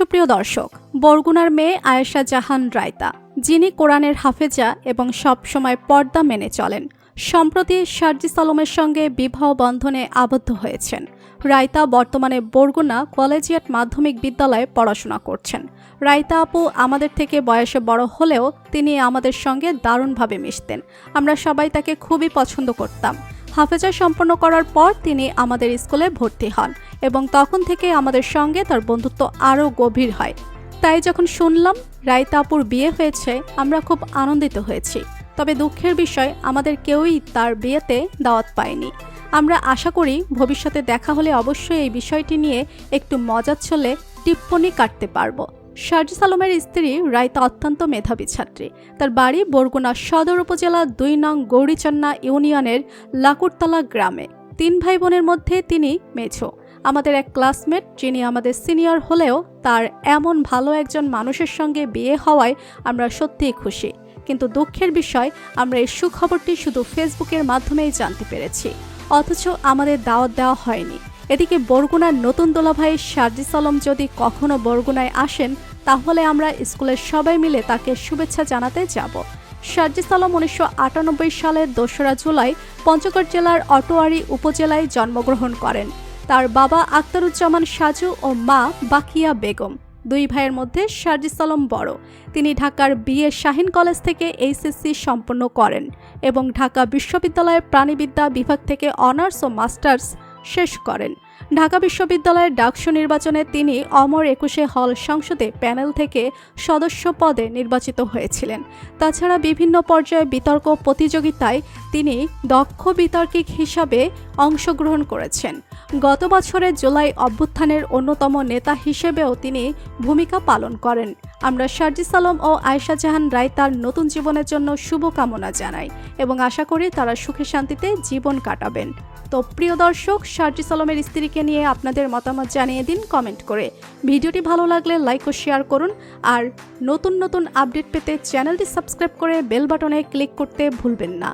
সুপ্রিয় দর্শক, বরগুনার মেয়ে আয়েশা জাহান রায়তা, যিনি কোরআনের হাফেজা এবং সবসময় পর্দা মেনে চলেন, সম্প্রতি শারজিস আলমের সঙ্গে বিবাহ বন্ধনে আবদ্ধ হয়েছেন। রায়তা বর্তমানে বরগুনা কলেজিয়েট মাধ্যমিক বিদ্যালয়ে পড়াশোনা করছেন। রায়তা আপু আমাদের থেকে বয়সে বড় হলেও তিনি আমাদের সঙ্গে দারুণভাবে মিশতেন। আমরা সবাই তাকে খুবই পছন্দ করতাম। হাফেজা সম্পন্ন করার পর তিনি আমাদের স্কুলে ভর্তি হন এবং তখন থেকে আমাদের সঙ্গে তার বন্ধুত্ব আরও গভীর হয়। তাই যখন শুনলাম রায়তাপুর বিয়ে হয়েছে, আমরা খুব আনন্দিত হয়েছি। তবে দুঃখের বিষয়, আমাদের কেউই তার বিয়েতে দাওয়াত পায়নি। আমরা আশা করি ভবিষ্যতে দেখা হলে অবশ্যই এই বিষয়টি নিয়ে একটু মজার ছলে টিপ্পনি কাটতে পারব। শারজিস আলমের স্ত্রী রায়তা অত্যন্ত মেধাবী ছাত্রী। তার বাড়ি বরগুনা সদর উপজেলা দুই নং গৌরীচন্না ইউনিয়নের লাকুরতলা গ্রামে। তিন ভাই বোনের মধ্যে তিনি মেঝো আমাদের এক ক্লাসমেট যিনি আমাদের সিনিয়র হলেও তার এমন ভালো একজন মানুষের সঙ্গে বিয়ে হওয়ায় আমরা সত্যিই খুশি। কিন্তু দুঃখের বিষয়, আমরা এই সুখবরটি শুধু ফেসবুকের মাধ্যমেই জানতে পেরেছি। অথচ আমাদের দাওয়াত দেওয়া হয়নি। এদিকে বরগুনার নতুন দোলাভাই শারজিস আলম যদি কখনো বরগুনায় আসেন তাহলে আমরা স্কুলের সবাই মিলে তাকে শুভেচ্ছা জানাতে যাব। শারজিস আলম উনিশশো আটানব্বই সালের দোসরা জুলাই পঞ্চগড় জেলার অটোয়ারি উপজেলায় জন্মগ্রহণ করেন। তার বাবা আক্তারুজ্জামান সাজু ও মা বাকিয়া বেগম। দুই ভাইয়ের মধ্যে শারজিস আলম বড়। তিনি ঢাকার বিএ শাহিন কলেজ থেকে এইচএসসি সম্পন্ন করেন এবং ঢাকা বিশ্ববিদ্যালয়ের প্রাণীবিদ্যা বিভাগ থেকে অনার্স ও মাস্টার্স শেষ করেন। ঢাকা বিশ্ববিদ্যালয়ের ডাকসু নির্বাচনে তিনি অমর একুশে হল সংসদে প্যানেল থেকে সদস্য পদে নির্বাচিত হয়েছিলেন। তাছাড়া বিভিন্ন পর্যায়ে বিতর্ক প্রতিযোগিতায় তিনি দক্ষ বিতর্কিক হিসাবে অংশগ্রহণ করেছেন। গত বছরের জুলাই অভ্যুত্থানের অন্যতম নেতা হিসেবেও তিনি ভূমিকা পালন করেন। আমরা শারজিস আলম ও আয়শা জাহান রায় তার নতুন জীবনের জন্য শুভকামনা জানাই এবং আশা করি তারা সুখে শান্তিতে জীবন কাটাবেন। তো প্রিয় দর্শক শারজিস আলমের স্ত্রীকে নিয়ে আপনাদের মতামত জানিয়ে দিন কমেন্ট করে। ভিডিওটি ভালো লাগলে লাইক ও শেয়ার করুন আর নতুন নতুন আপডেট পেতে চ্যানেলটি সাবস্ক্রাইব করে বেল বাটনে ক্লিক করতে ভুলবেন না।